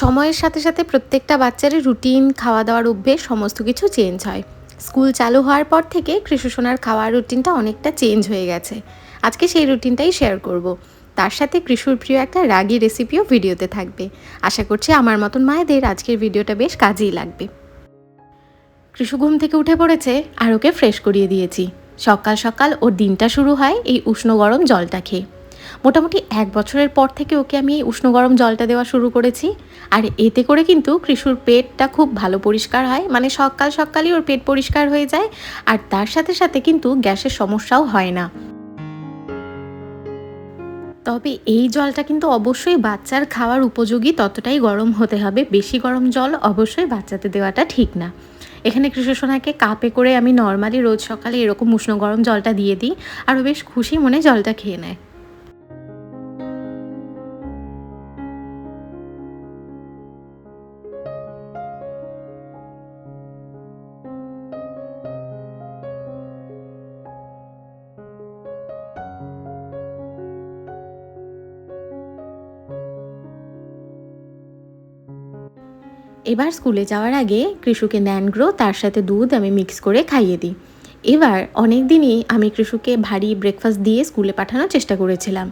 সময়ের সাথে সাথে প্রত্যেকটা বাচ্চারই রুটিন খাওয়া দাওয়ার অভ্যেস, সমস্ত কিছু চেঞ্জ হয়। স্কুল চালু হওয়ার পর থেকে কৃষ্ণসোনার খাওয়ার রুটিনটা অনেকটা চেঞ্জ হয়ে গেছে। আজকে সেই রুটিনটাই শেয়ার করব। তার সাথে কৃষুর প্রিয় একটা রাগি রেসিপিও ভিডিওতে থাকবে। আশা করছি আমার মতন মায়েদের আজকের ভিডিওটা বেশ কাজেই লাগবে। কৃষু ঘুম থেকে উঠে পড়েছে, আর ওকে ফ্রেশ করিয়ে দিয়েছি। সকাল সকাল ওর দিনটা শুরু হয় এই উষ্ণ গরম জলটা খেয়ে। মোটামুটি এক বছরের পর থেকে ওকে আমি এই উষ্ণ গরম জলটা দেওয়া শুরু করেছি। আর এতে করে কিন্তু কৃষুর পেটটা খুব ভালো পরিষ্কার হয়। মানে সকাল সকালই ওর পেট পরিষ্কার হয়ে যায়। আর তার সাথে সাথে কিন্তু গ্যাসের সমস্যাও হয় না। তবে এই জলটা কিন্তু অবশ্যই বাচ্চার খাওয়ার উপযোগী ততটাই গরম হতে হবে। বেশি গরম জল অবশ্যই বাচ্চাতে দেওয়াটা ঠিক না। এখানে কৃষ্ণসোনাকে কাপে করে আমি নর্মালি রোজ সকালে এরকম উষ্ণ গরম জলটা দিয়ে দিই। আর বেশ খুশি মনে জলটা খেয়ে নেয়। এবার স্কুলে যাওয়ার আগে কৃষুকে ন্যানগ্রো, তার সাথে দুধ আমি মিক্স করে খাইয়ে দিই। এবার অনেক দিনই আমি কৃষুকে ভারী ব্রেকফাস্ট দিয়ে স্কুলে পাঠানোর চেষ্টা করেছিলাম।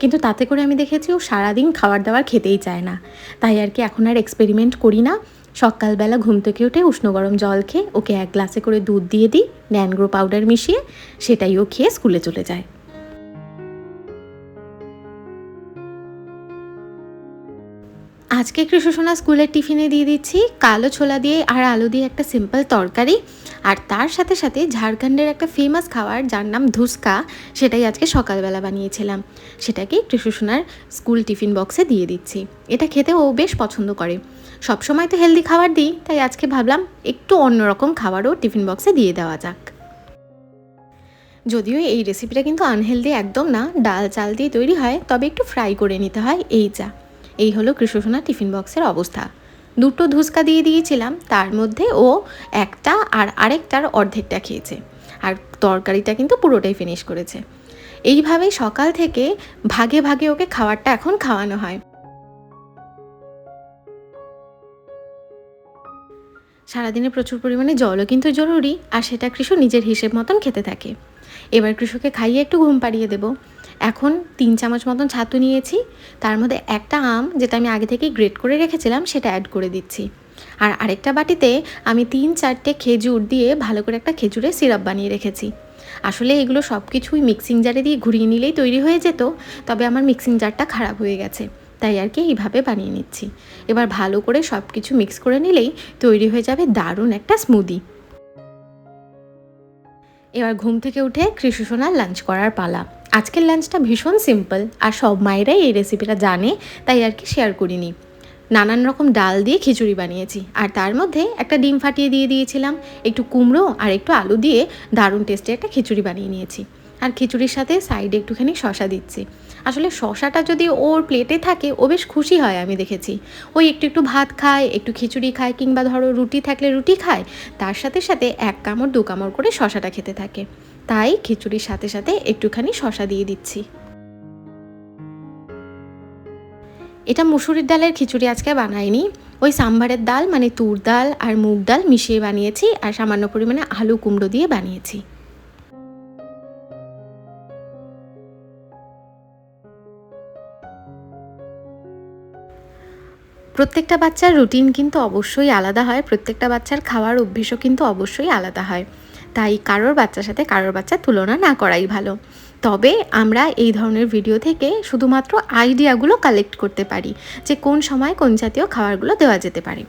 কিন্তু তাতে করে আমি দেখেছি ও সারাদিন খাবার দাবার খেতেই চায় না। তাই আর কি এখন আর এক্সপেরিমেন্ট করি না। সকালবেলা ঘুম থেকে উঠে উষ্ণ গরম জল খেয়ে ওকে এক গ্লাসে করে দুধ দিয়ে দিই, ন্যানগ্রো পাউডার মিশিয়ে সেটাই ও খেয়ে স্কুলে চলে যায়। আজকে কৃষ্ণসোনা স্কুলের টিফিনে দিয়ে দিচ্ছি, কালো ছোলা দিয়ে আর আলু দিয়ে একটা সিম্পল তরকারি। আর তার সাথে সাথে ঝাড়খণ্ডের একটা ফেমাস খাবার যার নাম ধুসকা, সেটাই আজকে সকালবেলা বানিয়েছিলাম। সেটাকেই কৃষ্ণসোনার স্কুল টিফিন বক্সে দিয়ে দিচ্ছি। এটা খেতে ও বেশ পছন্দ করে। সবসময় তো হেলদি খাবার দিই, তাই আজকে ভাবলাম একটু অন্যরকম খাবারও টিফিন বক্সে দিয়ে দেওয়া যাক। যদিও এই রেসিপিটা কিন্তু আনহেলদি একদম না ডাল চাল দিয়ে তৈরি হয়, তবে একটু ফ্রাই করে নিতে হয়, এই চা এই হলো কৃষ্ণসোনা টিফিন বক্সের অবস্থা। দুটো ধুসকা দিয়ে দিয়েছিলাম, তার মধ্যে ও একটা আর আরেকটার অর্ধেকটা খেয়েছে। আর তরকারিটা কিন্তু পুরোটাই ফিনিশ করেছে। এইভাবে সকাল থেকে ভাগে ভাগে ওকে খাবারটা এখন খাওয়ানো হয়। সারাদিনে প্রচুর পরিমাণে জলও কিন্তু জরুরি, আর সেটা কৃষক নিজের হিসেব মতন খেতে থাকে। এবার কৃষকে খাইয়ে একটু ঘুম পাড়িয়ে দেবো। এখন তিন চামচ মতন ছাতু নিয়েছি। তার মধ্যে একটা আম, যেটা আমি আগে থেকেই গ্রেট করে রেখেছিলাম, সেটা অ্যাড করে দিচ্ছি। আর আরেকটা বাটিতে আমি তিন চারটে খেজুর দিয়ে ভালো করে একটা খেজুরের সিরাপ বানিয়ে রেখেছি। আসলে এগুলো সব কিছুই মিক্সিং জারে দিয়ে ঘুরিয়ে নিলেই তৈরি হয়ে যেত, তবে আমার মিক্সিং জারটা খারাপ হয়ে গেছে। তাই আর কি এইভাবে বানিয়ে নিচ্ছি। এবার ভালো করে সব কিছু মিক্স করে নিলেই তৈরি হয়ে যাবে দারুণ একটা স্মুদি এবার ঘুম থেকে উঠে কৃষিসোনার লাঞ্চ করার পালা। আজকের লাঞ্চটা ভীষণ সিম্পল আর সব মায়েরাই এই রেসিপিটা জানে, তাই আর কি শেয়ার করিনি। নানান রকম ডাল দিয়ে খিচুড়ি বানিয়েছি, আর তার মধ্যে একটা ডিম ফাটিয়ে দিয়ে দিয়েছিলাম, একটু কুমড়ো আর একটু আলু দিয়ে দারুণ টেস্টে একটা খিচুড়ি বানিয়ে নিয়েছি। আর খিচুড়ির সাথে সাইডে একটুখানি শশা দিচ্ছি। আসলে শশাটা যদি ওর প্লেটে থাকে, ও বেশ খুশি হয় আমি দেখেছি। ওই একটু একটু ভাত খায়, একটু খিচুড়ি খায়, কিংবা ধরো রুটি থাকলে রুটি খায়, তার সাথে সাথে এক কামড়, দু কামড় করে শশাটা খেতে থাকে। তাই খিচুড়ির সাথে সাথে একটুখানি শশা দিয়ে দিচ্ছি। এটা মুসুরির ডালের খিচুড়ি আজকে বানাইনি। ওই সাম্বারের ডাল মানে তুর ডাল আর মুগ ডাল মিশিয়ে বানিয়েছি আর সামান্য পরিমাণে আলু কুমড়ো দিয়ে বানিয়েছি। প্রত্যেকটা বাচ্চার রুটিন কিন্তু অবশ্যই আলাদা হয়, প্রত্যেকটা বাচ্চার খাওয়ার অভ্যেসও কিন্তু অবশ্যই আলাদা হয়। তাই কারোর বাচ্চার সাথে কারোর বাচ্চার তুলনা না করাই ভালো। তবে আমরা এই ধরনের ভিডিও থেকে শুধুমাত্র আইডিয়াগুলো কালেক্ট করতে পারি যে কোন সময় কোন জাতীয় খাবারগুলো দেওয়া যেতে পারে।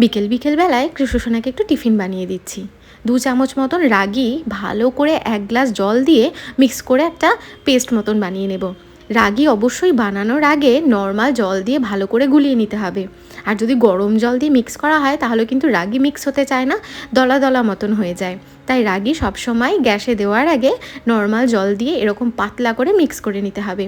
বিকেল বিকেল বেলায় কৃষ্ণসোনাকে একটু টিফিন বানিয়ে দিচ্ছি। দু চামচ মতন রাগি ভালো করে এক গ্লাস জল দিয়ে মিক্স করে একটা পেস্ট মতন বানিয়ে নেব। রাগি অবশ্যই বানানোর আগে নর্মাল জল দিয়ে ভালো করে গুলিয়ে নিতে হবে। আর যদি গরম জল দিয়ে মিক্স করা হয়, তাহলে কিন্তু রাগি মিক্স হতে চায় না, দলা দলা মতন হয়ে যায়। তাই রাগি সবসময় গ্যাসে দেওয়ার আগে নর্মাল জল দিয়ে এরকম পাতলা করে মিক্স করে নিতে হবে।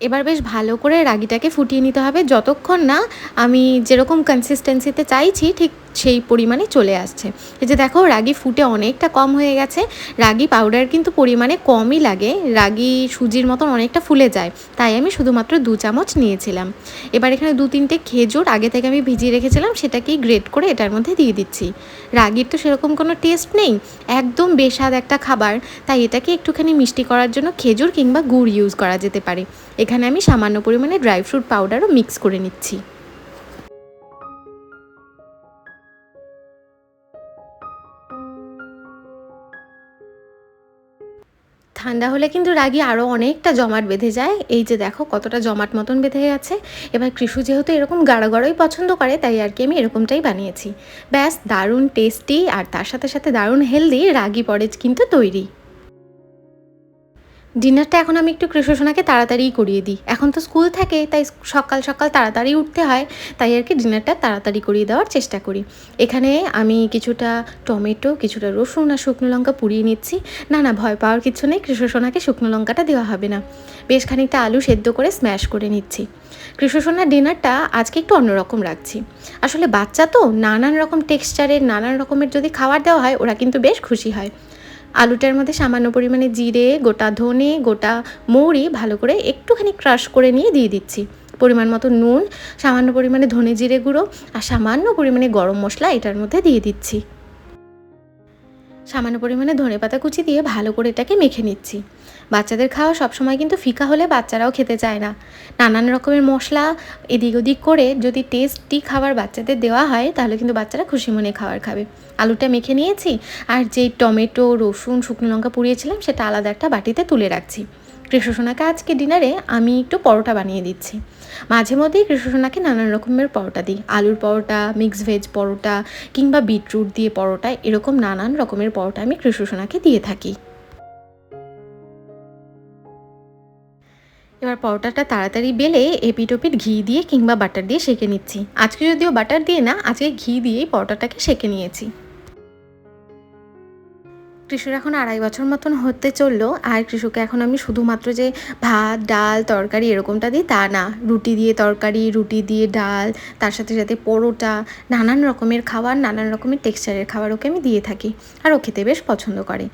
এবার বেশ ভালো করে রাগিটাকে ফুটিয়ে নিতে হবে। যতক্ষণ না আমি যেরকম কনসিস্টেন্সিতে চাইছি, ঠিক সেই পরিমাণে চলে আসছে। এই যে দেখো, রাগি ফুটে অনেকটা কম হয়ে গেছে। রাগি পাউডার কিন্তু পরিমাণে কমই লাগে। রাগি সুজির মতন অনেকটা ফুলে যায়। তাই আমি শুধুমাত্র দু চামচ নিয়েছিলাম। এবার এখানে দু তিনটে খেজুর আগে থেকে আমি ভিজিয়ে রেখেছিলাম, সেটাকেই গ্রেট করে এটার মধ্যে দিয়ে দিচ্ছি। রাগির তো সেরকম কোনো টেস্ট নেই। একদম বেস্বাদ একটা খাবার। তাই এটাকে একটুখানি মিষ্টি করার জন্য খেজুর কিংবা গুড় ইউজ করা যেতে পারে। এখানে আমি সামান্য পরিমাণে ড্রাই ফ্রুট পাউডারও মিক্স করে নিচ্ছি। ঠান্ডা হলে কিন্তু রাগি আরও অনেকটা জমাট বেঁধে যায়। এই যে দেখো কতটা জমাট মতন বেঁধে গেছে এবার কৃষু যেহেতু এরকম গাঢ় গাঢ়ই পছন্দ করে, তাই আর কি আমি এরকমটাই বানিয়েছি। ব্যাস, দারুণ টেস্টি আর তার সাথে সাথে দারুণ হেলদি রাগি পরেজ কিন্তু তৈরি। ডিনারটা এখন আমি একটু কৃষ্ণসোনাকে তাড়াতাড়িই করিয়ে দিই। এখন তো স্কুল থাকে, তাই সকাল সকাল তাড়াতাড়ি উঠতে হয়, তাই আর কি ডিনারটা তাড়াতাড়ি করিয়ে দেওয়ার চেষ্টা করি। এখানে আমি কিছুটা টমেটো, কিছুটা রসুন আর শুকনো লঙ্কা পুড়িয়ে নিচ্ছি। না না, ভয় পাওয়ার কিছু নেই কৃষ্ণসোনাকে শুকনো লঙ্কাটা দেওয়া হবে না। বেশ খানিকটা আলু সেদ্ধ করে স্ম্যাশ করে নিচ্ছি। কৃষ্ণসোনার ডিনারটা আজকে একটু অন্যরকম রাখছি। আসলে বাচ্চা তো, নানান রকম টেক্সচারের নানান রকমের যদি খাবার দেওয়া হয়, ওরা কিন্তু বেশ খুশি হয়। আলুটার মধ্যে সামান্য পরিমাণে জিরে, গোটা ধনে, গোটা মৌরি ভালো করে একটুখানি ক্রাশ করে নিয়ে দিয়ে দিচ্ছি। পরিমাণ মতো নুন, সামান্য পরিমাণে ধনে জিরে গুঁড়ো আর সামান্য পরিমাণে গরম মশলা এটার মধ্যে দিয়ে দিচ্ছি। সামান্য পরিমাণে ধনে পাতা কুচি দিয়ে ভালো করে এটাকে মেখে নিচ্ছি। বাচ্চাদের খাওয়া সবসময় কিন্তু ফিকা হলে বাচ্চারাও খেতে চায় না। নানান রকমের মশলা এদিক ওদিক করে যদি টেস্টি খাবার বাচ্চাদের দেওয়া হয়, তাহলে কিন্তু বাচ্চারা খুশি মনে খাবার খাবে। আলুটা মেখে নিয়েছি আর যেই টমেটো, রসুন, শুকনো লঙ্কা পুড়িয়েছিলাম, সেটা আলাদা একটা বাটিতে তুলে রাখছি। কৃষ্ণসোনাকে আজকে ডিনারে আমি একটু পরোটা বানিয়ে দিচ্ছি। মাঝে মধ্যেই কৃষ্ণসোনাকে নানান রকমের পরোটা দিই। আলুর পরোটা মিক্স ভেজ পরোটা কিংবা বিটরুট দিয়ে পরোটা, এরকম নানান রকমের পরোটা আমি কৃষ্ণসোনাকে দিয়ে থাকি। এবার পরোটাটা তাড়াতাড়ি বেলে এপিট ওপিট ঘি দিয়ে কিংবা বাটার দিয়ে সেঁকে নিচ্ছি। আজকে যদিও বাটার দিয়ে না, আজকে ঘি দিয়েই পরোটাটাকে সেঁকে নিয়েছি। কৃষুর এখন আড়াই বছর মতন হতে চলল, আর কৃষককে এখন আমি শুধুমাত্র যে ভাত, ডাল, তরকারি এরকমটা দিই তা না। রুটি দিয়ে তরকারি, রুটি দিয়ে ডাল, তার সাথে সাথে পরোটা, নানান রকমের খাবার, নানান রকমের টেক্সচারের খাবার ওকে আমি দিয়ে থাকি। আর ও খেতে বেশ পছন্দ করে।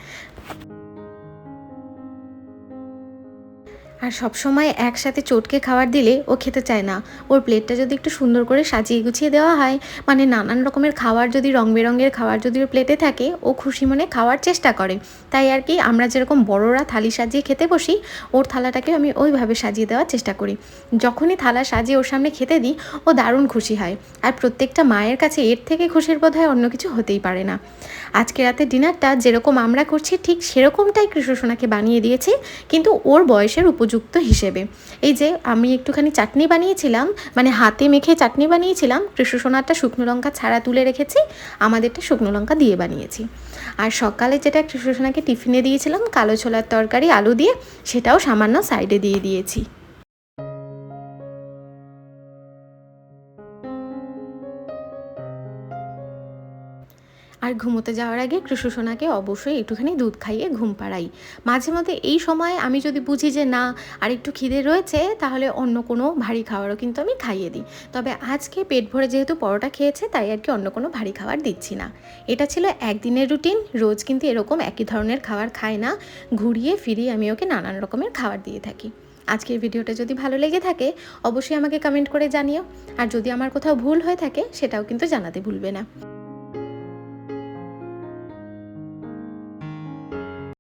আর সবসময় একসাথে চটকে খাবার দিলে ও খেতে চায় না। ওর প্লেটটা যদি একটু সুন্দর করে সাজিয়ে গুছিয়ে দেওয়া হয় মানে নানান রকমের খাবার যদি রং বেরঙের খাবার যদি ওর প্লেটে থাকে, ও খুশি মনে খাওয়ার চেষ্টা করে। তাই আর কি আমরা যেরকম বড়রা থালি সাজিয়ে খেতে বসি, ওর থালাটাকে আমি ওইভাবে সাজিয়ে দেওয়ার চেষ্টা করি। যখনই থালা সাজিয়ে ওর সামনে খেতে দিই, ও দারুণ খুশি হয়। আর প্রত্যেকটা মায়ের কাছে এর থেকে খুশির বোধ হয় অন্য কিছু হতেই পারে না। আজকে রাতে ডিনারটা যেরকম আমরা করছি, ঠিক সেরকমটাই কৃষ্ণসোনাকে বানিয়ে দিয়েছি, কিন্তু ওর বয়সের উপযুক্ত হিসেবে। এই যে আমি একটুখানি চাটনি বানিয়েছিলাম মানে হাতে মেখে চাটনি বানিয়েছিলাম কৃষ্ণসোনারটা শুকনো লঙ্কা ছাড়া তুলে রেখেছি, আমাদেরটা শুকনো লঙ্কা দিয়ে বানিয়েছি। আর সকালে যেটা কৃষ্ণসোনাকে টিফিনে দিয়েছিলাম, কালো ছোলার তরকারি, আলু দিয়ে, সেটাও সামান্য সাইডে দিয়ে দিয়েছি। আর ঘুমোতে যাওয়ার আগে কৃষ্ণসোনাকে অবশ্যই একটুখানি দুধ খাইয়ে ঘুম পাড়াই। মাঝে মধ্যে এই সময় আমি যদি বুঝি যে না, আর একটু খিদে রয়েছে, তাহলে অন্য কোনো ভারী খাবারও কিন্তু আমি খাইয়ে দিই। তবে আজকে পেট ভরে যেহেতু পরোটা খেয়েছে, তাই আর কি অন্য কোনো ভারী খাবার দিচ্ছি না। এটা ছিল একদিনের রুটিন, রোজ কিন্তু এরকম একই ধরনের খাবার খায় না। ঘুরিয়ে ফিরিয়ে আমি ওকে নানান রকমের খাবার দিয়ে থাকি। আজকের ভিডিওটা যদি ভালো লেগে থাকে, অবশ্যই আমাকে কমেন্ট করে জানিও। আর যদি আমার কোথাও ভুল হয়ে থাকে, সেটাও কিন্তু জানাতে ভুলবে না।